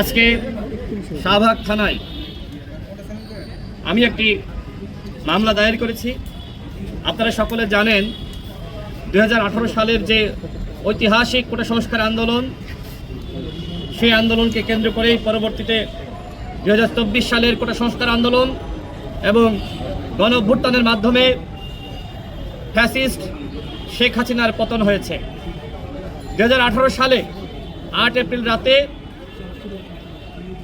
আজকে শাহবাগ থানায় আমি একটি মামলা দায়ের করেছি। আপনারা সকলে জানেন দু হাজার আঠারো সালের যে ঐতিহাসিক কোটা সংস্কার আন্দোলন, সেই আন্দোলনকে কেন্দ্র করেই পরবর্তীতে দু হাজার চব্বিশ সালের কোটা সংস্কার আন্দোলন এবং গণ অভ্যুত্থানের মাধ্যমে ফ্যাসিস্ট শেখ হাসিনার পতন হয়েছে। দু হাজার আঠারো সালে আট এপ্রিল রাতে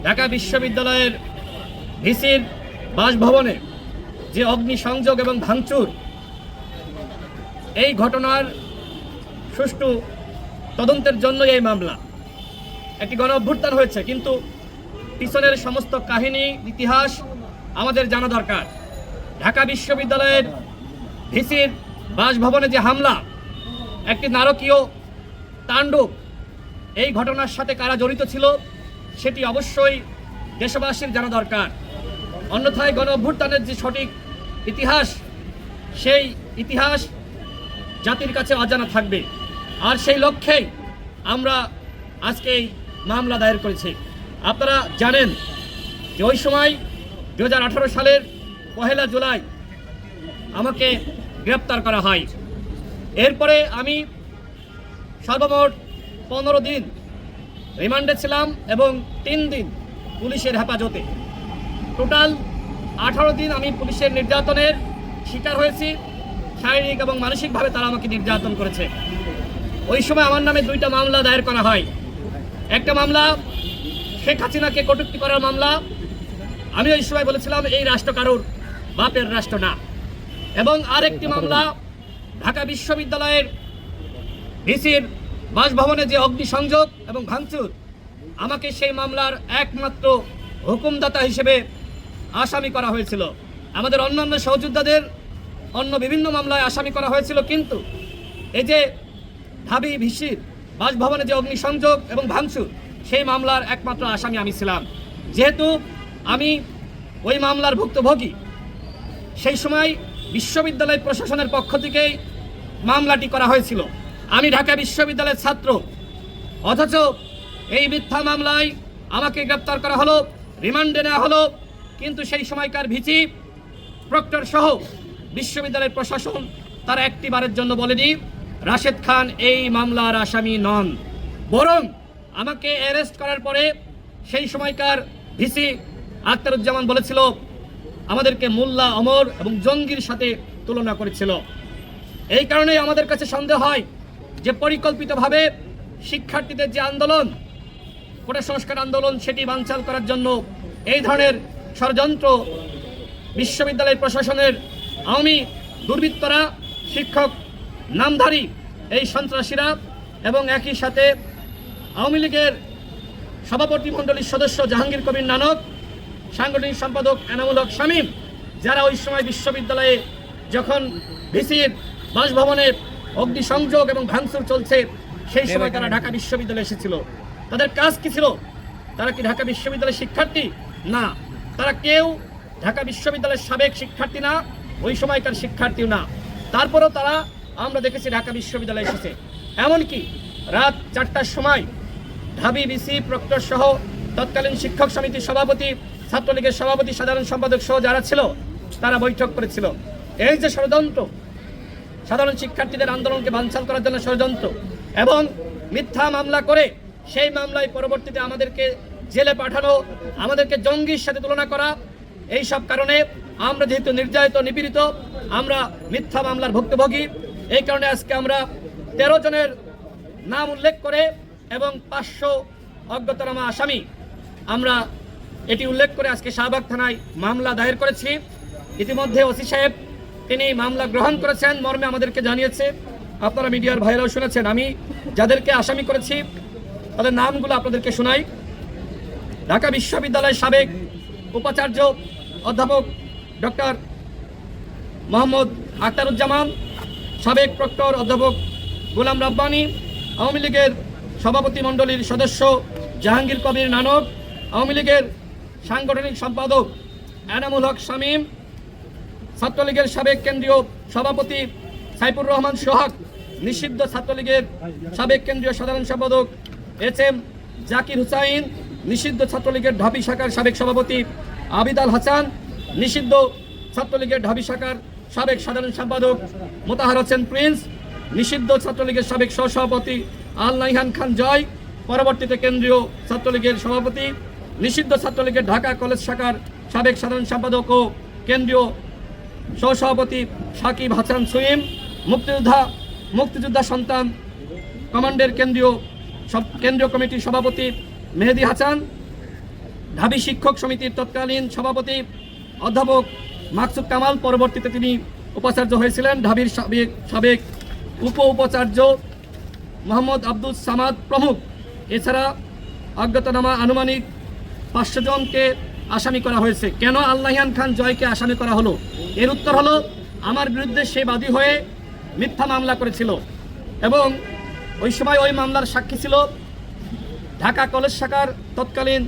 ঢাকা বিশ্ববিদ্যালয়ের ভিসির বাসভবনে যে অগ্নিসংযোগ এবং ভাঙচুর, এই ঘটনার সুষ্ঠু তদন্তের জন্য এই মামলা। একটি গণ অভ্যুত্থান হয়েছে, কিন্তু পিছনের সমস্ত কাহিনী, ইতিহাস আমাদের জানা দরকার। ঢাকা বিশ্ববিদ্যালয়ের ভিসির বাসভবনে যে হামলা, একটি নারকীয় তাণ্ডব, এই ঘটনার সাথে কারা জড়িত ছিল সেটি অবশ্যই দেশবাসীর জানা দরকার। অন্যথায় গণ অভ্যুত্থানের যে সঠিক ইতিহাস, সেই ইতিহাস জাতির কাছে অজানা থাকবে। আর সেই লক্ষ্যেই আমরা আজকে এই মামলা দায়ের করেছি। আপনারা জানেন যে ওই সময় দু হাজার আঠারো সালের পহেলা জুলাই আমাকে গ্রেপ্তার করা হয়। এরপরে আমি সর্বমোট পনেরো দিন রিমান্ডে ছিলাম এবং তিন দিন পুলিশের হেফাজতে। টোটাল আঠারো দিন আমি পুলিশের নির্যাতনের শিকার হয়েছি। শারীরিক এবং মানসিকভাবে তারা আমাকে নির্যাতন করেছে। ওই সময় আমার নামে দুইটা মামলা দায়ের করা হয়। একটা মামলা শেখ হাসিনাকে কটূক্তি করার মামলা। আমি ওই সময় বলেছিলাম এই রাষ্ট্র কারোর? বাপের রাষ্ট্র না। এবং আরেকটি মামলা ঢাকা বিশ্ববিদ্যালয়ের ভিসির বাসভবনে যে অগ্নিসংযোগ এবং ভাঙচুর, আমাকে সেই মামলার একমাত্র হুকুমদাতা হিসেবে আসামি করা হয়েছিল। আমাদের অন্যান্য সহযোদ্ধাদের অন্য বিভিন্ন মামলায় আসামি করা হয়েছিল, কিন্তু এই যে ঢাবি ভিসির বাসভবনে যে অগ্নিসংযোগ এবং ভাঙচুর, সেই মামলার একমাত্র আসামি আমি ছিলাম। যেহেতু আমি ওই মামলার ভুক্তভোগী, সেই সময় বিশ্ববিদ্যালয় প্রশাসনের পক্ষ থেকেই মামলাটি করা হয়েছিল। আমি ঢাকা বিশ্ববিদ্যালয়ের ছাত্র। অথচ এই মিথ্যা মামলায় আমাকে গ্রেপ্তার করা হলো, রিমান্ডে নেওয়া হলো, কিন্তু সেই সময়কার ভিচি প্রক্টর সহ বিশ্ববিদ্যালয়ের প্রশাসন তারা একটি বারের জন্য বলেনি, রাশেদ খান এই মামলার আসামি নন। বরং আমাকে অ্যারেস্ট করার পরে সেই সময়কার ভিসি আখতারুজ্জামান বলেছিল, আমাদেরকে মোল্লা, অমর এবং জঙ্গির সাথে তুলনা করেছিল। এই কারণেই আমাদের কাছে সন্দেহ হয় যে পরিকল্পিতভাবে শিক্ষার্থীদের যে আন্দোলন কোটা সংস্কার আন্দোলন, সেটি বানচাল করার জন্য এই ধরনের ষড়যন্ত্র বিশ্ববিদ্যালয় প্রশাসনের আওয়ামী দুর্বৃত্তরা, শিক্ষক, নামধারী এই সন্ত্রাসীরা এবং একই সাথে আওয়ামী লীগের সভাপতি মণ্ডলীর সদস্য জাহাঙ্গীর কবির নানক, সাংগঠনিক সম্পাদক এনামুল হক শামীম, যারা ওই সময় বিশ্ববিদ্যালয়ে যখন ভিসির বাসভবনে অগ্নিসংযোগ এবং ভাঙচুর চলছে। সেই সময় তারা ঢাকা বিশ্ববিদ্যালয়ে এসেছিল। তাদের কাজ কি ছিল? তারা কি ঢাকা বিশ্ববিদ্যালয়ের শিক্ষার্থী? না। তারা কেউ ঢাকা বিশ্ববিদ্যালয়ের সাবেক শিক্ষার্থী না ওই সময়কার শিক্ষার্থীও না। তারপরেও তারা আমরা দেখেছি ঢাকা বিশ্ববিদ্যালয়ে এসেছে। এমনকি রাত চারটার সময় ঢাবি বিসি প্রক্টর সহ তৎকালীন শিক্ষক সমিতির সভাপতি ছাত্রলীগের সভাপতি সাধারণ সম্পাদক সহ যারা ছিল তারা বৈঠক করেছিল। এই যে ষড়যন্ত্র সাধারণ শিক্ষার্থীদের আন্দোলনকে বানচাল করার জন্য ষড়যন্ত্র এবং মিথ্যা মামলা করে সেই মামলায় পরবর্তীতে আমাদেরকে জেলে পাঠানো, আমাদেরকে জঙ্গির সাথে তুলনা করা, এই সব কারণে আমরা যেহেতু নির্যাতিত, নিপীড়িত, আমরা মিথ্যা মামলার ভুক্তভোগী। এই কারণে আজকে আমরা তেরো জনের নাম উল্লেখ করে এবং পাঁচশো অজ্ঞাতনামা আসামি আমরা এটি উল্লেখ করে আজকে শাহবাগ থানায় মামলা দায়ের করেছি। ইতিমধ্যে ওসি সাহেব তিনি এই মামলা গ্রহণ করেছেন, মর্মে আমাদেরকে জানিয়েছে। আপনারা মিডিয়ার ভাইরাও শুনেছেন, আমি যাদেরকে আসামি করেছি, তাদের নামগুলো আপনাদেরকে শোনাই। ঢাকা বিশ্ববিদ্যালয়ের সাবেক উপাচার্য অধ্যাপক ডক্টর মোহাম্মদ আখতারুজ্জামান, সাবেক প্রক্টর অধ্যাপক গোলাম রাব্বানি, আওয়ামী লীগের সভাপতি মণ্ডলীর সদস্য জাহাঙ্গীর কবির নানক, আওয়ামী লীগের সাংগঠনিক সম্পাদক এনামুল হক শামীম ছাত্রলীগের সাবেক কেন্দ্রীয় সভাপতি সাইফুর রহমান সোহাগ, নিষিদ্ধ ছাত্রলীগের সাবেক কেন্দ্রীয় সাধারণ সম্পাদক এস এম জাকির হুসাইন, নিষিদ্ধ ছাত্রলীগের ঢাবি শাখার সাবেক সভাপতি আবিদ আল হাসান, নিষিদ্ধ ছাত্রলীগের ঢাবি শাখার সাবেক সাধারণ সম্পাদক মোতাহার হোসেন প্রিন্স, নিষিদ্ধ ছাত্রলীগের সাবেক সহসভাপতি আল নাইহান খান জয়, পরবর্তীতে কেন্দ্রীয় ছাত্রলীগের সভাপতি, নিষিদ্ধ ছাত্রলীগের ঢাকা কলেজ শাখার সাবেক সাধারণ সম্পাদক ও কেন্দ্রীয় সহসভাপতি সাকিব হাসান সুইম মুক্তিযোদ্ধা মুক্তিযোদ্ধা সন্তান কমান্ডের কেন্দ্রীয় কেন্দ্রীয় কমিটির সভাপতি মেহেদি হাসান, ঢাবি শিক্ষক সমিতির তৎকালীন সভাপতি অধ্যাপক মাকসুদ কামাল, পরবর্তীতে তিনি উপাচার্য হয়েছিলেন। ঢাবির সাবেক সাবেক উপ উপাচার্য মোহাম্মদ আব্দুল সামাদ প্রমুখ। এছাড়া অজ্ঞাতনামা আনুমানিক পাঁচশো জনকে আসামি করা হয়েছে। কেন আল্লাহিয়ান খান জয়কে আসামি করা হলো? এর উত্তর হলো, আমার বিরুদ্ধে সে বাদী হয়ে মিথ্যা মামলা করেছিল এবং ওই সময় ওই মামলার সাক্ষী ছিল ঢাকা কলেজ শাখার তৎকালীন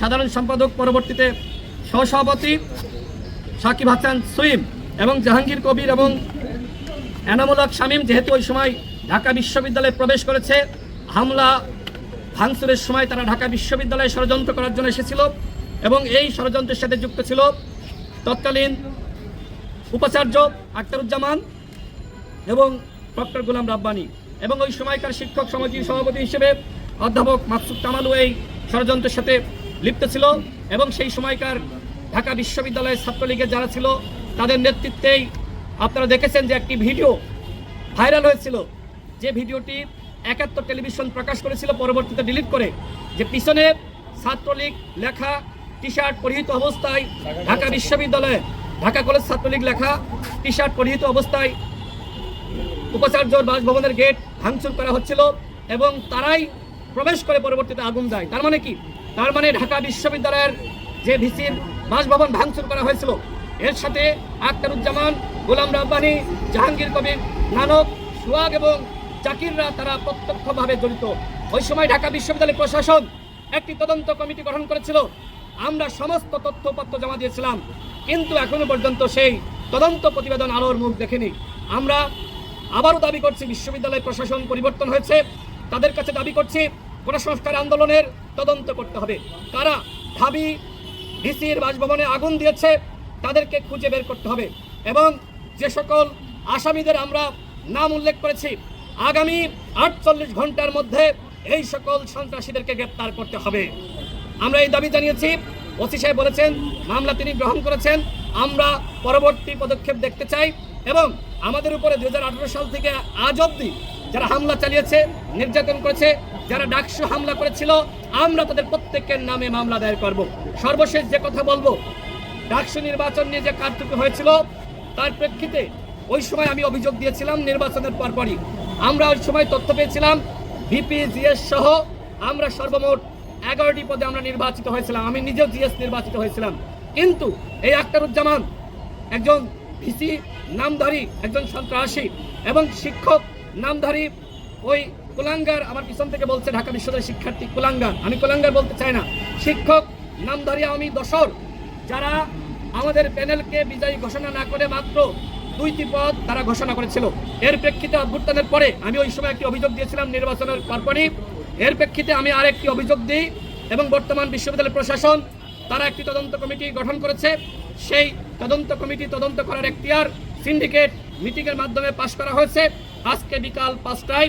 সাধারণ সম্পাদক, পরবর্তীতে সহসভাপতি সাকিব হাসান সুইম এবং জাহাঙ্গীর কবির এবং এনামুলক শামীম যেহেতু ওই সময় ঢাকা বিশ্ববিদ্যালয়ে প্রবেশ করেছে, হামলা ভাঙচুরের সময় তারা ঢাকা বিশ্ববিদ্যালয়ে ষড়যন্ত্র করার জন্য এসেছিল। এবং এই ষড়যন্ত্রের সাথে যুক্ত ছিল তৎকালীন উপাচার্য আক্তারুজ্জামান এবং ডক্টর গোলাম রাব্বানি এবং ওই সময়কার শিক্ষক সমিতির সভাপতি হিসেবে অধ্যাপক মাকসুদ কামালু এই ষড়যন্ত্রের সাথে লিপ্ত ছিল এবং সেই সময়কার ঢাকা বিশ্ববিদ্যালয়ের ছাত্রলীগের যারা ছিল, তাদের নেতৃত্বেই আপনারা দেখেছেন যে একটি ভিডিও ভাইরাল হয়েছিল। যে ভিডিওটি একাত্তর টেলিভিশন প্রকাশ করেছিল, পরবর্তীতে ডিলিট করে। যে পিছনে ছাত্রলীগ লেখা টি শার্ট পরিহিত অবস্থায় ঢাকা বিশ্ববিদ্যালয়ে, ঢাকা কলেজ ছাত্রলীগ লেখা টি শার্ট পরিহিত অবস্থায় উপাচার্যর বাসভবনের গেট ভাঙচুর করা হচ্ছিল এবং তারাই প্রবেশ করে পরবর্তীতে আগুন দেয়। তার মানে কি? তার মানে ঢাকা বিশ্ববিদ্যালয়ের যে ভিসির বাসভবন ভাঙচুর করা হয়েছিল, এর সাথে আক্তারুজ্জামান গোলাম রাব্বানি, জাহাঙ্গীর কবির, নানক সুয়াগ এবং জাকিররা তারা প্রত্যক্ষভাবে জড়িত। ওই সময় ঢাকা বিশ্ববিদ্যালয় প্রশাসন একটি তদন্ত কমিটি গঠন করেছিল। আমরা সমস্ত তথ্যপত্র জমা দিয়েছিলাম, কিন্তু এখনও পর্যন্ত সেই তদন্ত প্রতিবেদন আলোর মুখ দেখেনি। আমরা আবারও দাবি করছি, বিশ্ববিদ্যালয় প্রশাসন পরিবর্তন হয়েছে। তাদের কাছে দাবি করছি সংস্কার আন্দোলনের তদন্ত করতে হবে। তারা ঢাবি ডিসির বাসভবনে আগুন দিয়েছে, তাদেরকে খুঁজে বের করতে হবে। এবং যে সকল আসামিদের আমরা নাম উল্লেখ করেছি, আগামী আটচল্লিশ ঘণ্টার মধ্যে এই সকল সন্ত্রাসীদেরকে গ্রেপ্তার করতে হবে। আমরা এই দাবি জানিয়েছি। ওসি সাহেব বলেছেন, মামলা তিনি গ্রহণ করেছেন। আমরা পরবর্তী পদক্ষেপ দেখতে চাই এবং আমাদের উপরে দু হাজার আঠারো সাল থেকে আজ অবধি যারা হামলা চালিয়েছে, নির্যাতন করেছে, যারা ডাকসু হামলা করেছিল, আমরা তাদের প্রত্যেকের নামে মামলা দায়ের করব। সর্বশেষ যে কথা বলব, ডাকসু নির্বাচন নিয়ে যে কারটুকু হয়েছিল, তার প্রেক্ষিতে ওই সময় আমি অভিযোগ দিয়েছিলাম নির্বাচনের পরপরই। আমরা ওই সময় তথ্য পেয়েছিলাম, ভিপি জিএস সহ আমরা সর্বমোট এগারোটি পদে আমরা নির্বাচিত হয়েছিলাম। আমি নিজেও জিএস নির্বাচিত হয়েছিলাম। কিন্তু এই আক্তারুজ্জামান একজন ভিসি নামধারী, একজন সন্ত্রাসী এবং শিক্ষক নামধারী ওই কুলাঙ্গার আমার পিছন থেকে বলছে ঢাকা বিশ্ববিদ্যালয়ের শিক্ষার্থী কুলাঙ্গার। আমি কুলাঙ্গার বলতে চাই না। শিক্ষক নামধারী আমি দশর। যারা আমাদের প্যানেলকে বিজয়ী ঘোষণা না করে মাত্র দুইটি পদ তারা ঘোষণা করেছিল। এর প্রেক্ষিতে অভ্যুত্থানের পরে আমি ওই সময় একটি অভিযোগ দিয়েছিলাম নির্বাচনের পরপরই। এর প্রেক্ষিতে আমি আরেকটি অভিযোগ দিই। এবং বর্তমান বিশ্ববিদ্যালয় প্রশাসন, তারা একটি তদন্ত কমিটি গঠন করেছে। সেই তদন্ত কমিটি তদন্ত করার এখতিয়ার সিন্ডিকেট মিটিংয়ের মাধ্যমে পাশ করা হয়েছে। আজকে বিকাল পাঁচটায়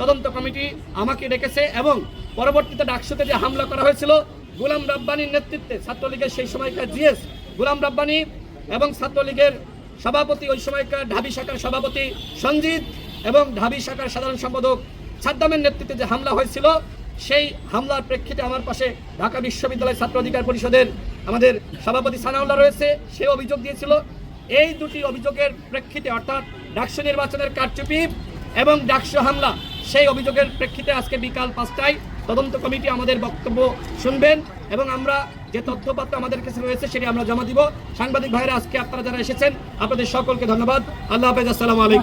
তদন্ত কমিটি আমাকে ডেকেছে এবং পরবর্তীতে ডাকসুতে যে হামলা করা হয়েছিল, গুলাম রাব্বানির নেতৃত্বে ছাত্রলীগের সেই সময়কার জিএস গুলাম রাব্বানি এবং ছাত্রলীগের সভাপতি ওই সময়কার ঢাবি শাখার সভাপতি সঞ্জিত এবং ঢাবি শাখার সাধারণ সম্পাদক সাদ্দামের নেতৃত্বে যে হামলা হয়েছিল সেই হামলার প্রেক্ষিতে আমার পাশে ঢাকা বিশ্ববিদ্যালয় ছাত্র অধিকার পরিষদের আমাদের সভাপতি সানাউল্লাহ রয়েছে। সে অভিযোগ দিয়েছিল। এই দুটি অভিযোগের প্রেক্ষিতে, অর্থাৎ ডাকসু নির্বাচনের কারচুপি এবং ডাকসু হামলা, সেই অভিযোগের প্রেক্ষিতে আজকে বিকাল পাঁচটায় তদন্ত কমিটি আমাদের বক্তব্য শুনবেন এবং আমরা যে তথ্যপত্র আমাদের কাছে রয়েছে সেটি আমরা জমা দিব। সাংবাদিক ভাইরা আজকে আপনারা যারা এসেছেন, আপনাদের সকলকে ধন্যবাদ। আল্লাহ হাফেজ, আসসালামু আলাইকুম।